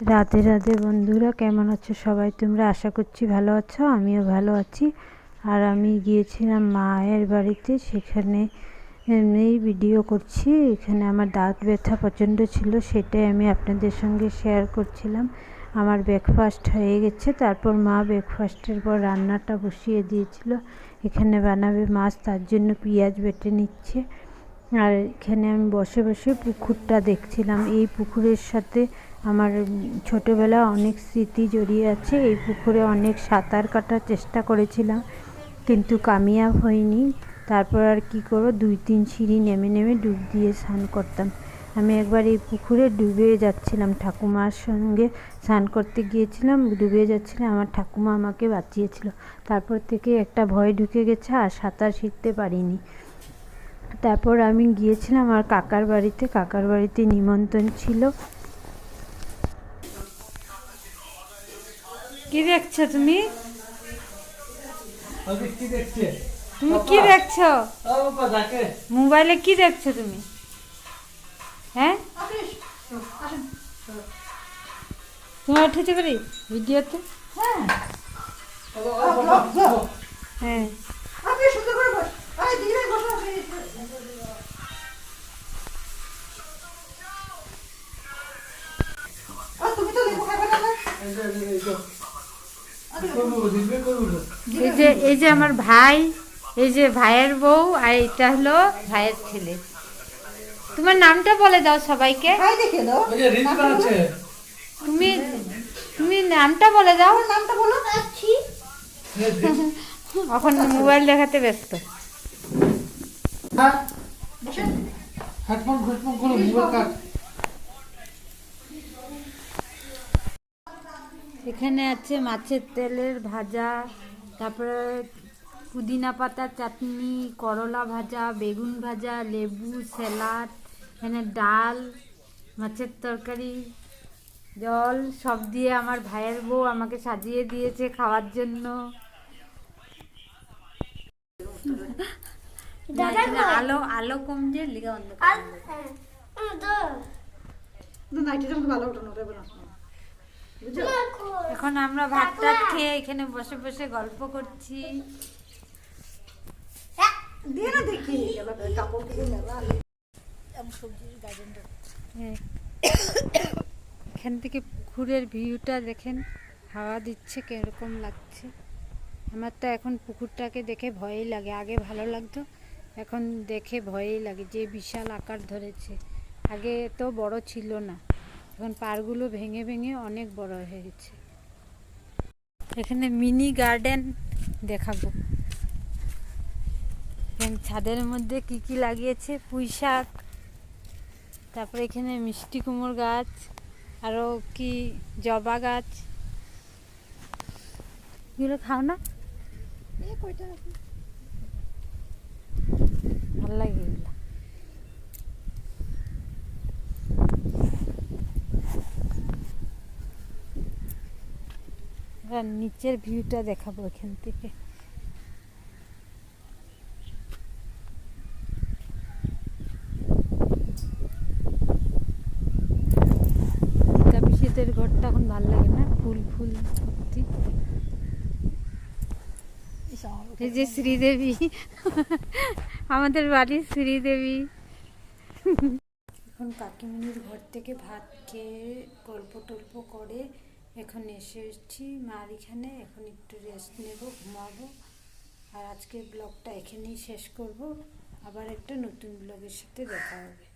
রাধে রাধে বন্ধুরা, কেমন আছো সবাই? তোমরা আশা করছি ভালো আছো, আমিও ভালো আছি। আর আমি গিয়েছিলাম মায়ের বাড়িতে, সেখানে এমনি ভিডিও করছি। এখানে আমার দাঁত ব্যথা প্রচণ্ড ছিল, সেটাই আমি আপনাদের সঙ্গে শেয়ার করছিলাম। আমার ব্রেকফাস্ট হয়ে গেছে, তারপর মা ব্রেকফাস্টের পর রান্নাটা বসিয়ে দিয়েছিল। এখানে বানাবে মাছ, তার জন্য পেঁয়াজ বেটে নিচ্ছে। আর এখানে আমি বসে বসে পুকুরটা দেখছিলাম। এই পুকুরের সাথে আমার ছোটোবেলা অনেক স্মৃতি জড়িয়ে আছে। এই পুকুরে অনেক সাঁতার কাটার চেষ্টা করেছিলাম, কিন্তু কামিয়াব হয়নি। তারপর আর কি করো দুই তিন সিঁড়ি নেমে নেমে ডুব দিয়ে স্নান করতাম। আমি একবার এই পুকুরে ডুবে যাচ্ছিলাম। ঠাকুমার সঙ্গে স্নান করতে গিয়েছিলাম, ডুবে যাচ্ছিলাম। আমার ঠাকুমা আমাকে বাঁচিয়েছিল। তারপর থেকে একটা ভয় ঢুকে গেছে, আর সাঁতার শিখতে পারিনি। তারপর আমি গিয়েছিলাম আমার কাকার বাড়িতে। কাকার বাড়িতে নিমন্ত্রণ ছিল। কি দেখছ তুমি? আগে কি দেখছে? তুমি কি দেখছ? মোবাইলে কি দেখছ তুমি? হ্যাঁ? তোমার উঠেছে পারি ভিডিওতে? হ্যাঁ। বসো আর তুমি তো লেবু খাবে না এই যে এই যে আমার ভাই এই যে ভাইয়ের বউ আর এটা হলো ভাইয়ের ছেলে। তোমার নামটা বলে দাও সবাইকে। তুমি তুমি নামটা বলে দাও। নামটা বলো। এখন মোবাইল দেখাতে ব্যস্ত। হ্যাঁ। হেডফোন হেডফোন করো মোবাইল কাট। এখানে আছে মাছের তেলের ভাজা তারপরে পুদিনা পাতার চাটনি করলা ভাজা বেগুন ভাজা লেবু স্যালাড এখানে ডাল মাছের তরকারি জল সব দিয়ে আমার ভাইয়ের বউ আমাকে সাজিয়ে দিয়েছে খাওয়ার জন্য। আলো আলো কম যে লিগা অন্ধকার আমাকে ভালো ওঠানো এখন আমরা ভাত টাত খেয়ে এখানে বসে বসে গল্প করছি। দেখি। এখান থেকে পুকুরের ভিউটা দেখেন হাওয়া দিচ্ছে কীরকম লাগছে। আমার তো এখন পুকুরটাকে দেখে ভয়ই লাগে। আগে ভালো লাগতো এখন দেখে ভয়ই লাগে। যে বিশাল আকার ধরেছে। আগে তো বড় ছিল না। এখন পারগুলো ভেঙে ভেঙে অনেক বড় হয়ে গেছে এখানে মিনি গার্ডেন দেখাবো। এখানে ছাদের মধ্যে কি কি লাগিয়েছে? পুঁই শাক তারপরে এখানে মিষ্টি কুমড় গাছ আরও কি জবা গাছ। এগুলো খাও না? ভালো লাগে এগুলো। এবার নিচের ভিউটা দেখাবো এখান থেকে। ঘরটা এখন ভালো লাগে না, ফুল ফুল ভর্তি এই যে শ্রীদেবী, আমাদের বাড়ির শ্রীদেবী। এখন কাকিমুনির ঘর থেকে ভাত খেয়ে গল্প টল্প করে এখন এসে এসেছি, মার এখানে, এখন একটু রেস্ট নেব, ঘুমাবো। আর আজকের ব্লগটা এখানেই শেষ করব। আবার একটা নতুন ব্লগের সাথে দেখা হবে।